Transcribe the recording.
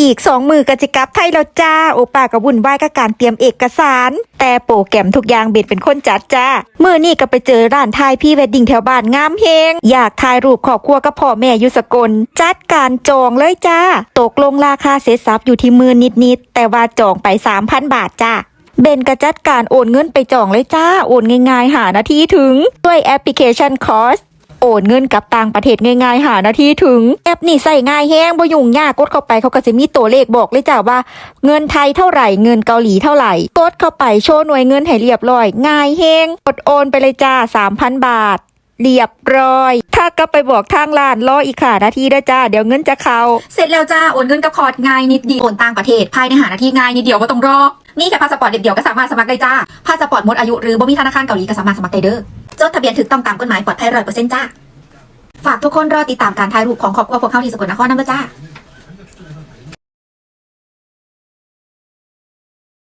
อีกสองมือกจิกับไทยแล้วจ้า โอป้าก็วุ่นวายกับการเตรียมเอกสาร แต่โปรแกรมทุกอย่างเบ็ดเป็นคนจัดจ้ามือนี่ก็ไปเจอร้านทายพี่เวดดิ้งแถวบ้านงามเฮง อยากถ่ายรูปครอบครัวกับพ่อแม่ยุสกล จัดการจองเลยจ้า ตกลงราคาเสร็จสับอยู่ที่มือนิดๆแต่ว่าจองไป3,000บาทจ้าเบนกระจัดการโอนเงินไปจองเลยจ้า โอนง่ายๆ หานาทีถึง ด้วยแอปพลิเคชันคอส โอนเงินกับต่างประเทศง่ายๆหานาทีถึงแอปนี่ใส่ง่ายแห้งบ่ยุ่งยากกดเข้าไปเขาก็จะมีตัวเลขบอกเลยจ้าว่า เงินไทยเท่าไหร่เงินเกาหลีเท่าไหร่กดเข้าไปโชว์หน่วยเงินให้เรียบร้อย ง่ายแห้งกดโอนไปเลยจ้า 3,000 บาทเรียบร้อย ถ้าก็ไปบอกทางร้านรออีกค่ะนาทีได้จ้า เดี๋ยวเงินจะเข้า เสร็จแล้วจ้า โอนเงินกับคอร์ดง่ายนิดเดียว โอนต่างประเทศ ภายในหานาทีง่ายนิดเดียวก็ต้องรอ นี่แค่พาสปอร์ตเด็ดเดียวก็สามารถสมัครได้จ้า พาสปอร์ตหมดอายุหรือบ่มีธนาคารเกาหลีก็สามารถสมัครได้เด้อ จดทะเบียนถูกต้องตามกฎหมายปลอดภัยร้อยเปอร์เซ็นต์จ้า ฝากทุกคนรอติดตามการถ่ายรูปของครอบครัวพวกเขาที่สกลนครนั่นจ้า